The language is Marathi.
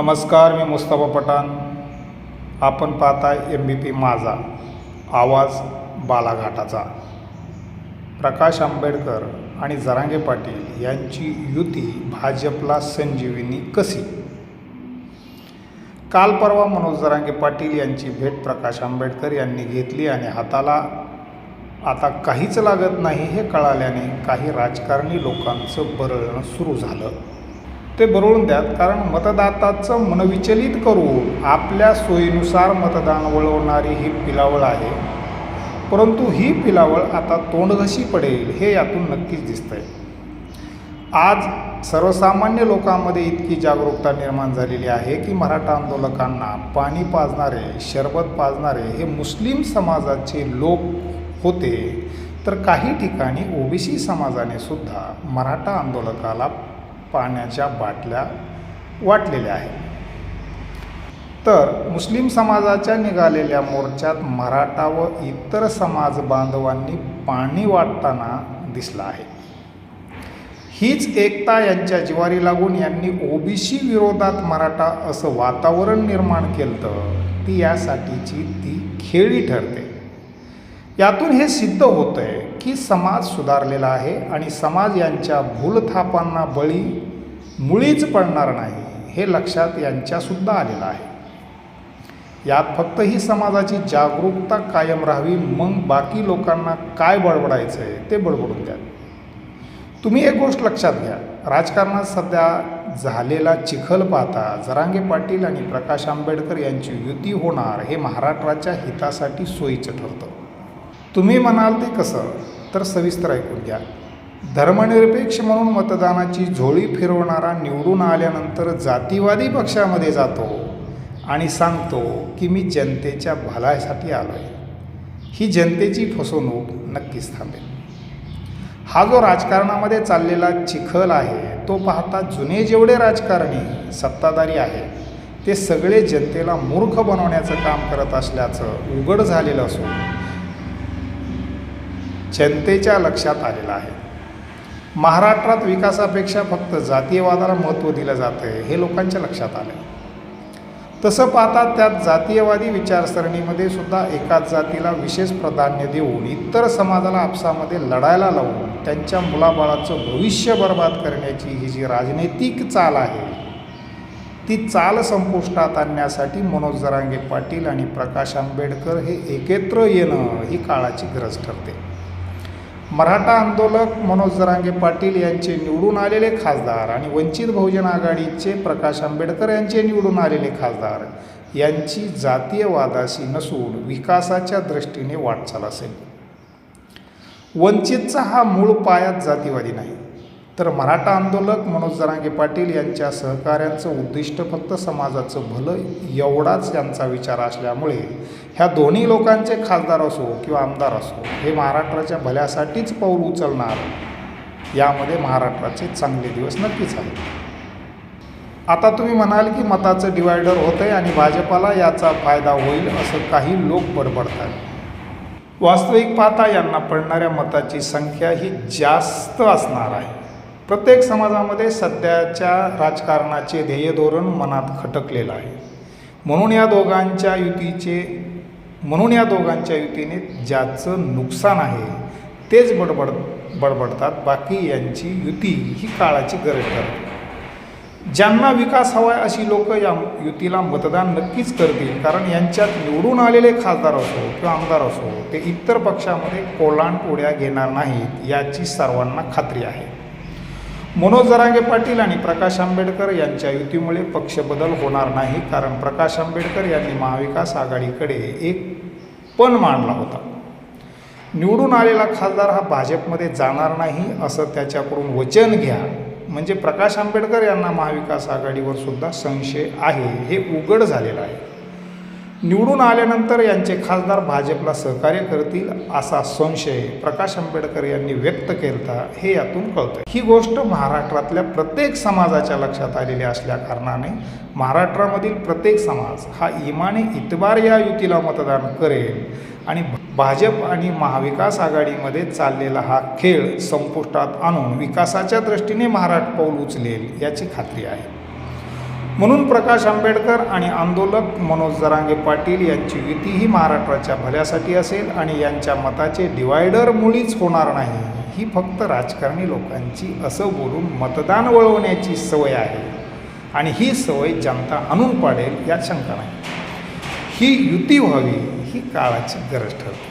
नमस्कार मी मुस्तफा पठाण. आपण पाहताय एम बी पी माझा. आवाज बालाघाटाचा. प्रकाश आंबेडकर आणि जरांगे पाटील यांची युती भाजपला संजीवनी कशी काल परवा मनोज जरांगे पाटील यांची भेट प्रकाश आंबेडकर यांनी घेतली आणि हाताला आता काहीच लागत नाही हे कळाल्याने काही राजकारणी लोकांचं बरळणं सुरू झालं. ते बरळून द्यात कारण मतदाताचं मनविचलित करून आपल्या सोयीनुसार मतदान वळवणारी ही पिलावळ आहे. परंतु ही पिलावळ आता तोंडघशी पडेल हे यातून नक्कीच दिसतंय. आज सर्वसामान्य लोकांमध्ये इतकी जागरूकता निर्माण झालेली आहे की मराठा आंदोलकांना पाणी पाजणारे शरबत पाजणारे हे मुस्लिम समाजाचे लोक होते. तर काही ठिकाणी ओबीसी समाजाने सुद्धा मराठा आंदोलकाला पाण्याच्या बाटल्या वाटलेल्या आहेत. तर मुस्लिम समाजाच्या निघालेल्या मोर्चात मराठा व इतर समाज बांधवांनी पाणी वाटताना दिसला आहे. हीच एकता यांच्या जिवारी लागून यांनी ओबीसी विरोधात मराठा असं वातावरण निर्माण केलं ती यासाठीची ती खेळी ठरते. यातून हे सिद्ध होतं आहे की समाज सुधारलेला आहे आणि समाज यांच्या भूलथापांना बळी मुळीच पडणार नाही हे लक्षात यांच्यासुद्धा आलेलं आहे. यात फक्त ही समाजाची जागरूकता कायम राहावी मग बाकी लोकांना काय बडबडायचं आहे ते बडबडून द्या. तुम्ही एक गोष्ट लक्षात घ्या राजकारणात सध्या झालेला चिखल पाहता जरांगे पाटील आणि प्रकाश आंबेडकर यांची युती होणार हे महाराष्ट्राच्या हितासाठी सोयीचं ठरतं. तुम्ही म्हणाल ते कसं? तर सविस्तर ऐकून घ्या. धर्मनिरपेक्ष म्हणून मतदानाची झोळी फिरवणारा निवडून आल्यानंतर जातीवादी पक्षामध्ये जातो आणि सांगतो की मी जनतेच्या भलासाठी आलो आहे ही जनतेची फसवणूक नक्कीच थांबेल. हा जो राजकारणामध्ये चाललेला चिखल आहे तो पाहता जुने जेवढे राजकारणी सत्ताधारी आहेत ते सगळे जनतेला मूर्ख बनवण्याचं काम करत असल्याचं उघड झालेलं असून जनतेच्या लक्षात आलेलं आहे. महाराष्ट्रात विकासापेक्षा फक्त जातीयवादाला महत्त्व दिलं जातं आहे हे लोकांच्या लक्षात आलं आहे तसं पाहता त्यात जातीयवादी विचारसरणीमध्ये सुद्धा एकाच जातीला विशेष प्राधान्य देऊन इतर समाजाला आपसामध्ये लढायला लावून त्यांच्या मुलाबाळाचं भविष्य बर्बाद करण्याची ही जी राजनैतिक चाल आहे ती चाल संपुष्टात आणण्यासाठी मनोज जरांगे पाटील आणि प्रकाश आंबेडकर हे एकत्र येणं ही काळाची गरज ठरते. मराठा आंदोलक मनोज जरांगे पाटील यांचे निवडून आलेले खासदार आणि वंचित बहुजन आघाडीचे प्रकाश आंबेडकर यांचे निवडून आलेले खासदार यांची जातीयवादाशी नसून विकासाच्या दृष्टीने वाटचाल असेल. वंचितचा हा मूळ पायात जातीवादी नाही. तर मराठा आंदोलक मनोज जरांगे पाटील यांच्या सहकाऱ्यांचं उद्दिष्ट फक्त समाजाचं भलं एवढाच यांचा विचार असल्यामुळे ह्या दोन्ही लोकांचे खासदार असो किंवा आमदार असो हे महाराष्ट्राच्या भल्यासाठीच पाऊल उचलणार यामध्ये महाराष्ट्राचे चांगले दिवस नक्कीच आहेत. आता तुम्ही म्हणाल की मताचं डिवायडर होतं आहे आणि भाजपाला याचा फायदा होईल असं काही लोक बडबडतात. वास्तविक पाहता यांना पडणाऱ्या मताची संख्या ही जास्त असणार आहे. प्रत्येक समाजामध्ये सध्याच्या राजकारणाचे ध्येय धोरण मनात खटकलेलं आहे. म्हणून या दोघांच्या युतीचे म्हणून या दोघांच्या युतीने ज्याचं नुकसान आहे तेच बडबड बडबडतात. बाकी यांची युती ही काळाची गरज ठरते. ज्यांना विकास हवा आहे अशी लोक या युतीला मतदान नक्कीच करतील कारण यांच्यात निवडून आलेले खासदार असो किंवा आमदार असो ते इतर पक्षामध्ये कोलांट उड्या घेणार नाहीत याची सर्वांना खात्री आहे. मनोज जरांगे पाटील आणि प्रकाश आंबेडकर यांच्या युतीमुळे पक्षबदल होणार नाही कारण प्रकाश आंबेडकर यांनी महाविकास आघाडीकडे एक पण मांडला होता. निवडून आलेला खासदार हा भाजपमध्ये जाणार नाही असं त्याच्याकडून वचन घ्या. म्हणजे प्रकाश आंबेडकर यांना महाविकास आघाडीवर सुद्धा संशय आहे हे उघड झालेलं आहे. निवडून आल्यानंतर यांचे खासदार भाजपला सहकार्य करतील असा संशय प्रकाश आंबेडकर यांनी व्यक्त केला हे यातून कळतं ही गोष्ट महाराष्ट्रातल्या प्रत्येक समाजाच्या लक्षात आलेली असल्या कारणाने महाराष्ट्रामधील प्रत्येक समाज हा इमाने इतबार या युतीला मतदान करेल आणि भाजप आणि महाविकास आघाडीमध्ये चाललेला हा खेळ संपुष्टात आणून विकासाच्या दृष्टीने महाराष्ट्र पाऊल उचलेल याची खात्री आहे. म्हणून प्रकाश आंबेडकर आणि आंदोलक मनोज जरांगे पाटील यांची युती ही महाराष्ट्राच्या भल्यासाठी असेल आणि यांच्या मताचे डिवायडर मुळीच होणार नाही. ही फक्त राजकारणी लोकांची असं बोलून मतदान वळवण्याची सवय आहे. आणि ही सवय जनता आणून पाडेल यात शंका नाही. ही युती व्हावी ही काळाची गरज ठरते.